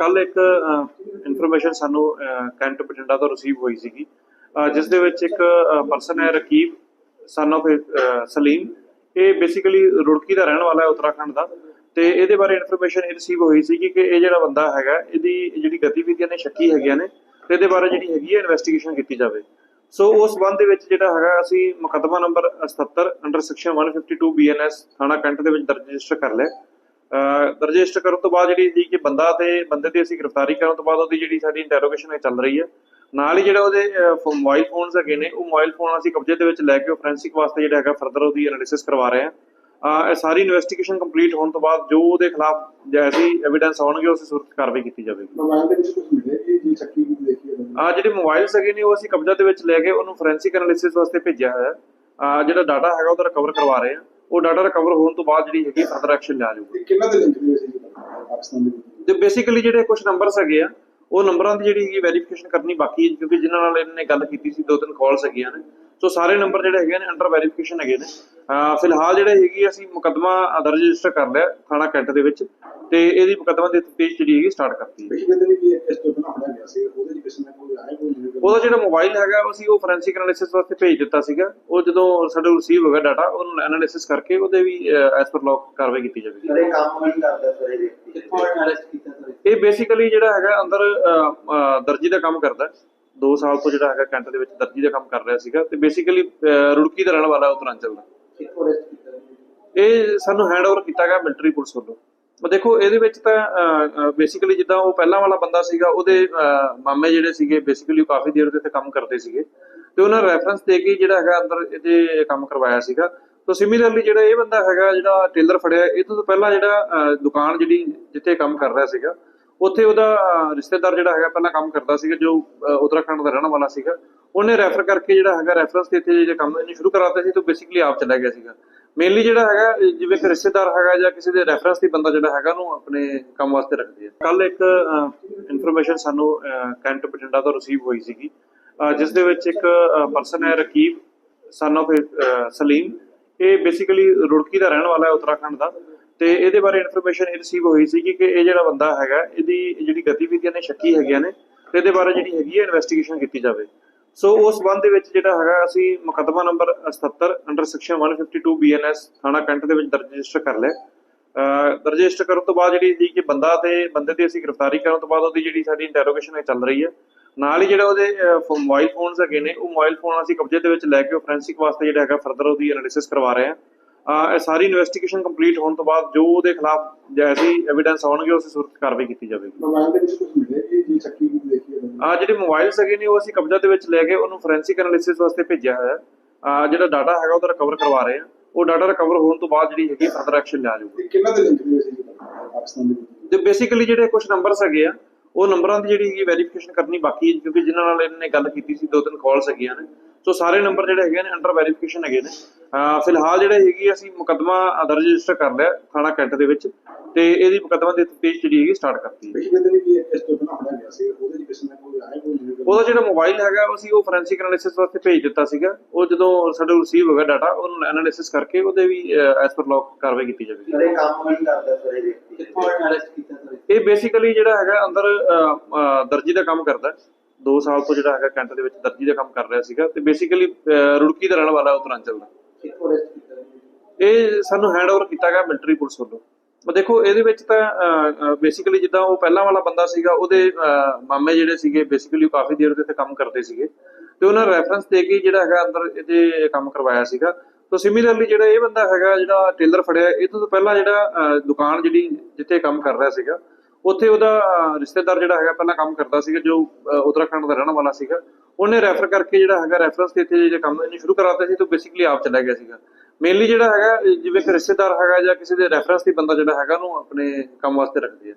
ਕੱਲ ਇੱਕ ਇਨਫੋਰਮੇਸ਼ਨ ਸਾਨੂੰ ਕੈਂਟ ਬਠਿੰਡਾ ਤੋਂ ਰਿਸੀਵ ਹੋਈ ਸੀਗੀ। ਜਿਸ ਦੇ ਵਿੱਚ ਇੱਕ ਪਰਸਨ ਹੈ ਰਕੀਬ ਸਨ of ਸਲੀਮ। ਇਹ ਬੇਸਿਕਲੀ ਰੁੜਕੀ ਦਾ ਰਹਿਣ ਵਾਲਾ ਹੈ ਉੱਤਰਾਖੰਡ ਦਾ। ਤੇ ਇਹਦੇ ਬਾਰੇ ਇਨਫੋਰਮੇਸ਼ਨ ਇਹ ਰਿਸੀਵ ਹੋਈ ਸੀਗੀ ਕਿ ਇਹ ਜਿਹੜਾ ਬੰਦਾ ਹੈਗਾ, ਇਹਦੀ ਜਿਹੜੀ ਗਤੀਵਿਧੀਆਂ ਨੇ, ਸ਼ੱਕੀ ਹੈਗੀਆਂ ਨੇ, ਤੇ ਇਹਦੇ ਬਾਰੇ ਜਿਹੜੀ ਹੈਗੀ ਹੈ ਇਨਵੈਸਟੀਗੇਸ਼ਨ ਕੀਤੀ ਜਾਵੇ। ਸੋ ਉਸ ਸੰਬੰਧ ਦੇ ਵਿੱਚ ਜਿਹੜਾ ਹੈਗਾ, ਅਸੀਂ ਮੁਕੱਦਮਾ ਨੰਬਰ 77 ਅੰਡਰ ਸੈਕਸ਼ਨ 152 ਬੀਐਨਐਸ ਥਾਣਾ ਕੈਂਟ ਦੇ ਵਿੱਚ ਦਰਜ ਰਜਿਸਟਰ ਕਰ ਲਿਆ। ਰਜਿਸਟਰ ਕਰਨ ਤੋਂ ਬਾਅਦ ਜਿਹੜੀ ਸੀ ਕਿ ਬੰਦਾ ਤੇ ਬੰਦੇ ਦੀ ਅਸੀਂ ਗ੍ਰਿਫਤਾਰੀ ਕਰਨ ਤੋਂ ਬਾਅਦ ਉਹਦੀ ਜਿਹੜੀ ਸਾਡੀ ਇੰਟਰੋਗੇਸ਼ਨ ਚੱਲ ਰਹੀ ਹੈ। ਨਾਲ ਹੀ ਜਿਹੜਾ ਉਹਦੇ ਮੋਬਾਈਲ ਫੋਨਸ ਹੈਗੇ ਨੇ ਉਹ ਮੋਬਾਈਲ ਫੋਨ ਅਸੀਂ ਕਬਜ਼ੇ ਦੇ ਵਿੱਚ ਲੈ ਕੇ ਉਹ ਫੋਰੈਂਸਿਕ ਵਾਸਤੇ ਜਿਹੜਾ ਹੈਗਾ ਫਰਦਰ ਉਹਦੀ ਐਨਾਲਿਸਿਸ ਕਰਵਾ ਰਹੇ ਹਾਂ। ਅਹ ਇਹ ਸਾਰੀ ਇਨਵੈਸਟੀਗੇਸ਼ਨ ਕੰਪਲੀਟ ਹੋਣ ਤੋਂ ਬਾਅਦ ਜੋ ਉਹਦੇ ਖਿਲਾਫ ਜੈਸੀ ਐਵੀਡੈਂਸ ਆਉਣਗੇ ਉਸ ਸੂਰਤ ਕਾਰਵਾਈ ਕੀਤੀ ਜਾਵੇਗੀ। ਮੋਬਾਈਲ ਦੇ ਵਿੱਚ ਕੁਝ ਮਿਲੇ ਕਿ ਜੀ ਚੱਕੀ ਵੀ ਦੇਖੀ ਹੈ ਆ ਜਿਹੜੇ ਮੋਬਾਈਲਸ ਹੈਗੇ ਨੇ ਉਹ ਅਸੀਂ ਕਬਜ਼ਾ ਦੇ ਵਿੱਚ ਲੈ ਕੇ ਉਹਨੂੰ ਫੋਰੈਂਸਿਕ ਐਨਾਲਿਸਿਸ ਵਾਸਤੇ ਭੇਜਿਆ ਹੋਇਆ ਆ ਜਿਹੜਾ ਡਾਟਾ ਹੈਗਾ ਉਹਦਾ ਰਿਕਵਰ ਕਰਵਾ ਰਹੇ ਹਾਂ। ਉਹ ਡਾਟਾ ਰਿਕਵਰ ਹੋਣ ਤੋਂ ਬਾਅਦ ਜਿਹੜੀ ਹੈਗੀ ਫਰਦਰ ਐਕਸ਼ਨ ਲਿਆ ਜਾਊਗਾ। ਕਿੰਨਾ ਦੇ ਲਿੰਕ ਸੀ ਪਾਕਿਸਤਾਨ ਦੇ ਤੇ ਬੇਸਿਕਲੀ ਜਿਹੜੇ ਕੁਝ ਨੰਬਰਸ ਹੈਗੇ ਆ ਉਹ ਨੰਬਰਾਂ ਦੀ ਜਿਹੜੀ ਹੈਗੀ ਵੈਰੀਫਿਕੇਸ਼ਨ ਕਰਨੀ ਬਾਕੀ ਹੈ ਕਿਉਂਕਿ ਜਿਨ੍ਹਾਂ ਨਾਲ ਇਹਨਾਂ ਨੇ ਗੱਲ ਕੀਤੀ ਸੀ ਦੋ ਤਿੰਨ ਕਾਲਸ ਹੈਗੀਆਂ ਨੇ। ਸੋ ਸਾਰੇ ਨੰਬਰ ਜਿਹੜੇ ਹੈਗੇ ਨੇ ਅੰਡਰ ਵੈਰੀਫਿਕੇਸ਼ਨ ਹੈਗੇ ਨੇ। ਫਿਲਹਾਲ ਜਿਹੜੇ ਹੈਗੀ ਅਸੀਂ ਮੁਕੱਦਮਾ ਦਰਜ ਰਜਿਸਟਰ ਕਰ ਲਿਆ ਥਾਣਾ ਕੈਂਟ ਦੇ ਵਿੱਚ ਤੇ ਇਹਦੀ ਮੁਕੱਦਮਾ ਦੀ ਤਫਤੀਸ਼ ਜਿਹੜੀ ਹੈਗੀ ਸਟਾਰਟ ਕਰਤੀ ਹੈ। ਪਿਛਲੇ ਦਿਨ ਵੀ ਇਸ ਤੋਂ ਪਹਿਲਾਂ ਫੜਿਆ ਗਿਆ ਸੀ ਉਹਦੇ ਵਿੱਚ ਕਿਸੇ ਨੇ ਕੋਈ ਆਇਆ ਉਹਦਾ ਜਿਹੜਾ ਮੋਬਾਈਲ ਹੈਗਾ ਉਹ ਅਸੀਂ ਉਹ ਫੋਰੈਂਸਿਕ ਐਨਾਲਿਸਿਸ ਵਾਸਤੇ ਭੇਜ ਦਿੱਤਾ ਸੀਗਾ। ਉਹ ਜਦੋਂ ਸਾਡੇ ਰਿਸੀਵ ਹੋ ਗਿਆ ਡਾਟਾ ਉਹਨੂੰ ਐਨਾਲਿਸਿਸ ਕਰਕੇ ਉਹਦੇ ਵੀ ਐਸ ਪਰ ਲੌਕ ਕਾਰਵਾਈ ਕੀਤੀ ਜਾਵੇਗੀ। ਜਿਹੜੇ ਕੰਮ ਨਹੀਂ ਕਰਦਾ ਸਰ ਇਹ ਵਿਅਕਤੀ? ਕਿੱਥੋਂ ਅਰੈਸਟ ਕੀਤਾ ਸਰ? ਇਹ ਬੇਸਿਕਲੀ ਜਿਹੜਾ ਹੈਗਾ ਅੰਦਰ ਦਰਜੀ ਦਾ ਕੰਮ ਕਰਦਾ। 2 ਸਾਲ ਤੋਂ ਜਿਹੜਾ ਹੈਗਾ ਕੈਂਟ ਦੇ ਵਿੱਚ ਦਰਜੀ ਦਾ ਕੰਮ ਕਰ ਰਿਹਾ ਸੀਗਾ। ਤੇ ਬੇਸਿਕਲੀ ਰੁੜਕੀ ਦਾ ਰਹਿਣ ਵਾਲਾ ਉਤਰਾਂਚਲ ਦਾ? ਇਹ ਸਾਨੂੰ ਹੈਂਡਓਵਰ ਕੀਤਾ ਗਿਆ ਮਿਲਟਰੀ ਪੁਲਿਸ ਵੱਲੋਂ। ਦੇਖੋ, ਇਹਦੇ ਵਿੱਚ ਤਾਂ ਬੇਸਿਕਲੀ ਜਿੱਦਾਂ ਉਹ ਪਹਿਲਾਂ ਵਾਲਾ ਬੰਦਾ ਸੀਗਾ, ਉਹਦੇ ਮਾਮੇ ਜਿਹੜੇ ਸੀਗੇ ਬੇਸਿਕਲੀ ਕਾਫੀ ਦੇਰ ਦੇ ਤੇ ਕੰਮ ਕਰਦੇ ਸੀਗੇ। ਤੇ ਉਹਨਾਂ ਰੈਫਰੈਂਸ ਦੇ ਕੇ ਜਿਹੜਾ ਹੈਗਾ ਅੰਦਰ ਇਹਦੇ ਕੰਮ ਕਰਵਾਇਆ ਸੀਗਾ। ਤਾਂ ਸਿਮਿਲਰਲੀ ਜਿਹੜਾ ਇਹ ਬੰਦਾ ਹੈਗਾ, ਜਿਹੜਾ ਟੇਲਰ ਫੜਿਆ, ਇਹ ਤੋਂ ਪਹਿਲਾਂ ਜਿਹੜਾ ਦੁਕਾਨ ਜਿਹੜੀ ਜਿੱਥੇ ਕੰਮ ਕਰ ਰਿਹਾ ਸੀਗਾ, ਉੱਥੇ ਉਹਦਾ ਰਿਸ਼ਤੇਦਾਰ ਜਿਹੜਾ ਹੈਗਾ ਪਹਿਲਾਂ ਕੰਮ ਕਰਦਾ ਸੀਗਾ, ਜੋ ਉਤਰਾਖੰਡ ਦਾ ਰਹਿਣ ਵਾਲਾ ਸੀਗਾ। ਉਹਨੇ ਰੈਫਰ ਕਰਕੇ ਜਿਹੜਾ ਹੈਗਾ ਰੈਫਰੈਂਸ ਤੇ ਇੱਥੇ ਜਿਹੜੇ ਕੰਮ ਇਹਨੇ ਸ਼ੁਰੂ ਕਰਾਤੇ ਸੀ, ਤਾਂ ਬੇਸਿਕਲੀ ਆਪ ਚਲਾ ਗਿਆ ਸੀਗਾ। ਮੇਨਲੀ ਜਿਹੜਾ ਹੈਗਾ ਜਿਵੇਂ ਕਿ ਰਿਸ਼ਤੇਦਾਰ ਹੈਗਾ ਜਾਂ ਕਿਸੇ ਦੇ ਰੈਫਰੈਂਸ ਤੇ ਬੰਦਾ ਜਿਹੜਾ ਹੈਗਾ, ਉਹਨੂੰ ਆਪਣੇ ਕੰਮ ਵਾਸਤੇ ਰੱਖਦੇ ਆ। ਕੱਲ ਇੱਕ ਇਨਫੋਰਮੇਸ਼ਨ ਸਾਨੂੰ ਕੈਂਟ ਬਠਿੰਡਾ ਤੋਂ ਰਿਸੀਵ ਹੋਈ ਸੀਗੀ। ਜਿਸ ਦੇ ਵਿੱਚ ਇੱਕ ਪਰਸਨ ਹੈ ਰਕੀਬ ਸਨ of ਸਲੀਮ। ਇਹ ਬੇਸਿਕਲੀ ਰੁੜਕੀ ਦਾ ਰਹਿਣ ਵਾਲਾ ਹੈ ਉੱਤਰਾਖੰਡ ਦਾ। ਤੇ ਇਹਦੇ ਬਾਰੇ ਇਨਫੋਰਮੇਸ਼ਨ ਇਹ ਰਿਸੀਵ ਹੋਈ ਸੀਗੀ ਕਿ ਇਹ ਜਿਹੜਾ ਬੰਦਾ ਹੈਗਾ, ਇਹਦੀ ਜਿਹੜੀ ਗਤੀਵਿਧੀਆਂ ਨੇ, ਸ਼ੱਕੀ ਹੈਗੀਆਂ ਨੇ, ਤੇ ਇਹਦੇ ਬਾਰੇ ਜਿਹੜੀ ਹੈਗੀ ਹੈ ਇਨਵੈਸਟੀਗੇਸ਼ਨ ਕੀਤੀ ਜਾਵੇ। ਸੋ ਉਸ ਸੰਬੰਧ ਦੇ ਵਿੱਚ ਜਿਹੜਾ ਹੈਗਾ, ਅਸੀਂ ਮੁਕੱਦਮਾ ਨੰਬਰ 77 ਅੰਡਰ ਸੈਕਸ਼ਨ 152 ਬੀਐਨਐਸ ਥਾਣਾ ਕੰਟ ਦੇ ਵਿੱਚ ਦਰਜ ਰਜਿਸਟਰ ਕਰ ਲਿਆ। ਰਜਿਸਟਰ ਕਰਨ ਤੋਂ ਬਾਅਦ ਜਿਹੜੀ ਸੀ ਕਿ ਬੰਦਾ ਤੇ ਬੰਦੇ ਦੀ ਅਸੀਂ ਗ੍ਰਿਫਤਾਰੀ ਕਰਨ ਤੋਂ ਬਾਅਦ ਉਹਦੀ ਜਿਹੜੀ ਸਾਡੀ ਇੰਟਰੋਗੇਸ਼ਨ ਚੱਲ ਰਹੀ ਹੈ। ਨਾਲ ਹੀ ਜਿਹੜਾ ਉਹਦੇ ਮੋਬਾਈਲ ਫੋਨਸ ਹੈਗੇ ਨੇ, ਉਹ ਮੋਬਾਈਲ ਫੋਨ ਅਸੀਂ ਕਬਜ਼ੇ ਦੇ ਵਿੱਚ ਲੈ ਕੇ ਉਹ ਫੋਰੈਂਸਿਕ ਵਾਸਤੇ ਜਿਹੜਾ ਹੈਗਾ ਫਰਦਰ ਉਹਦੀ ਐਨਾਲਿਸਿਸ ਕਰਵਾ ਰਹੇ ਹਾਂ। ਇਹ ਸਾਰੀ ਇਨਵੈਸਟੀਗੇਸ਼ਨ ਕੰਪਲੀਟ ਹੋਣ ਤੋਂ ਬਾਅਦ ਜੋ ਉਹਦੇ ਖਿਲਾਫ ਜੈਸੀ ਐਵੀਡੈਂਸ ਆਉਣਗੇ ਉਸ ਸੂਰਤ ਕਾਰਵਾਈ ਕੀਤੀ ਜਾਵੇਗੀ। ਮੋਬਾਈਲ ਦੇ ਵਿੱਚ ਕੁਝ ਮਿਲੇ ਕਿ ਜੀ ਚੱਕੀ ਵੀ ਦੇਖੀ ਆ ਜਿਹੜੇ ਮੋਬਾਈਲਸ ਹੈਗੇ ਨੇ ਉਹ ਅਸੀਂ ਕਬਜ਼ਾ ਦੇ ਵਿੱਚ ਲੈ ਕੇ ਉਹਨੂੰ ਫੋਰੈਂਸਿਕ ਐਨਾਲਿਸਿਸ ਵਾਸਤੇ ਭੇਜਿਆ ਹੋਇਆ ਆ ਜਿਹੜਾ ਡਾਟਾ ਹੈਗਾ ਉਹਦਾ ਰਿਕਵਰ ਕਰਵਾ ਰਹੇ ਹਾਂ। ਉਹ ਡਾਟਾ ਰਿਕਵਰ ਹੋਣ ਤੋਂ ਬਾਅਦ ਜਿਹੜੀ ਹੈਗੀ ਫਰਦਰ ਐਕਸ਼ਨ ਲਿਆ ਜਾਊਗਾ। ਕਿੰਨਾ ਦੇ ਲਿੰਕ ਦੇ ਵਿੱਚ ਸੀ ਪਾਕਿਸਤਾਨ ਦੇ ਤੇ ਬੇਸਿਕਲੀ ਜਿਹੜੇ ਕੁਝ ਨੰਬਰਸ ਹੈਗੇ ਆ ਉਹ ਨੰਬਰਾਂ ਦੀ ਜਿਹੜੀ ਹੈਗੀ ਵੈਰੀਫਿਕੇਸ਼ਨ ਕਰਨੀ ਬਾਕੀ ਹੈ ਕਿਉਂਕਿ ਜਿਨ੍ਹਾਂ ਨਾਲ ਇਹਨਾਂ ਨੇ ਗੱਲ ਕੀਤੀ ਸੀ ਦੋ ਤਿੰਨ ਕਾਲਸ ਹੈਗੀਆਂ ਨੇ। ਸੋ ਸਾਰੇ ਨੰਬਰ ਜਿਹੜੇ ਹੈਗੇ ਨੇ ਅੰਡਰ ਵੈਰੀਫਿਕੇਸ਼ਨ ਹੈਗੇ ਨੇ। ਫਿਲਹਾਲ ਜਿਹੜੇ ਹੈਗੀ ਅਸੀਂ ਮੁਕੱਦਮਾ ਦਰਜ ਰਜਿਸਟਰ ਕਰ ਲਿਆ ਥਾਣਾ ਕੈਂਟ ਦੇ ਵਿੱਚ ਤੇ ਇਹਦੀ ਮੁਕੱਦਮਾ ਦੀ ਤਫਤੀਸ਼ ਜਿਹੜੀ ਹੈਗੀ ਸਟਾਰਟ ਕਰਤੀ ਹੈ। ਪਿਛਲੇ ਦਿਨ ਵੀ ਇਸ ਤੋਂ ਪਹਿਲਾਂ ਫੜਿਆ ਗਿਆ ਸੀ ਉਹਦੇ ਵਿੱਚ ਕਿਸੇ ਨੇ ਕੋਈ ਆਇਆ ਕੋਈ ਨਹੀਂ ਉਹਦਾ ਜਿਹੜਾ ਮੋਬਾਈਲ ਹੈਗਾ ਅਸੀਂ ਉਹ ਫੋਰੈਂਸਿਕ ਐਨਾਲਿਸਿਸ ਵਾਸਤੇ ਭੇਜ ਦਿੱਤਾ ਸੀਗਾ। ਉਹ ਜਦੋਂ ਸਾਡੇ ਰਿਸੀਵ ਹੋ ਗਿਆ ਡਾਟਾ ਉਹਨੂੰ ਐਨਾਲਿਸਿਸ ਕਰਕੇ ਉਹਦੇ ਵੀ ਐਸ ਪਰ ਲੌਕ ਕਾਰਵਾਈ ਕੀਤੀ ਜਾਵੇਗੀ। ਜਿਹੜੇ ਕੰਮ ਨਹੀਂ ਕਰਦਾ ਸਰ ਇਹ ਵਿਅਕਤੀ। ਕਿੱਥੋਂ ਅਰੈਸਟ ਕੀਤਾ ਸਰ? ਇਹ ਬੇਸਿਕਲੀ ਜਿਹੜਾ ਹੈਗਾ ਅੰਦਰ ਦਰਜੀ ਦਾ ਕੰਮ ਕਰਦਾ। 2 ਸਾਲ ਤੋਂ ਜਿਹੜਾ ਹੈਗਾ ਕੈਂਟ ਦੇ ਵਿੱਚ ਦਰਜੀ ਦਾ ਕੰਮ ਕਰ ਰਿਹਾ ਸੀਗਾ ਤੇ ਬੇਸਿਕਲੀ ਰੁੜਕੀ ਦਾ ਰਹਿਣ ਵਾਲਾ ਉਤਰਾਂਚਲ ਦਾ ਇਹ ਸਾਨੂੰ ਹੈਂਡਓਵਰ ਕੀਤਾ ਗਿਆ ਮਿਲਟਰੀ ਪੁਲਿਸ ਵੱਲੋਂ। ਮੈਂ ਦੇਖੋ, ਇਹਦੇ ਵਿੱਚ ਤਾਂ ਬੇਸਿਕਲੀ ਜਿੱਦਾਂ ਉਹ ਪਹਿਲਾਂ ਵਾਲਾ ਬੰਦਾ ਸੀਗਾ, ਉਹਦੇ ਮਾਮੇ ਜਿਹੜੇ ਸੀਗੇ ਬੇਸਿਕਲੀ ਉਹ ਕਾਫੀ ਦੇਰ ਦੇ ਤੇ ਕੰਮ ਕਰਦੇ ਸੀਗੇ। ਤੇ ਉਹਨਾਂ ਰੈਫਰੈਂਸ ਦੇ ਕੇ ਜਿਹੜਾ ਹੈਗਾ ਅੰਦਰ ਇਹਦੇ ਕੰਮ ਕਰਵਾਇਆ ਸੀਗਾ। ਤਾਂ ਸਿਮਿਲਰਲੀ ਜਿਹੜਾ ਇਹ ਬੰਦਾ ਹੈਗਾ, ਜਿਹੜਾ ਟੇਲਰ ਫੜਿਆ, ਇਹ ਤੋਂ ਪਹਿਲਾਂ ਜਿਹੜਾ ਦੁਕਾਨ ਜਿਹੜੀ ਜਿੱਥੇ ਕੰਮ ਕਰ ਰਿਹਾ ਸੀਗਾ, ਉੱਥੇ ਉਹਦਾ ਰਿਸ਼ਤੇਦਾਰ ਜਿਹੜਾ ਹੈਗਾ, ਪਹਿਲਾਂ ਕੰਮ ਕਰਦਾ ਸੀਗਾ, ਜੋ ਉਤਰਾਖੰਡ ਦਾ ਰਹਿਣ ਵਾਲਾ ਸੀਗਾ। ਉਹਨੇ ਰੈਫਰ ਕਰਕੇ ਜਿਹੜਾ ਹੈਗਾ ਰੈਫਰੈਂਸ ਤੇ ਇੱਥੇ ਜਿਹੜੇ ਕੰਮ ਇਹਨੇ ਸ਼ੁਰੂ ਕਰਾਤੇ ਸੀ, ਤਾਂ ਬੇਸਿਕਲੀ ਆਪ ਚਲਾ ਗਿਆ ਸੀਗਾ। ਮੇਨਲੀ ਜਿਹੜਾ ਹੈਗਾ, ਜਿਵੇਂ ਕਿ ਰਿਸ਼ਤੇਦਾਰ ਹੈਗਾ ਜਾਂ ਕਿਸੇ ਦੇ ਰੈਫਰੈਂਸ ਤੇ ਬੰਦਾ ਜਿਹੜਾ ਹੈਗਾ, ਉਹਨੂੰ ਆਪਣੇ ਕੰਮ ਵਾਸਤੇ ਰੱਖਦੇ ਆ।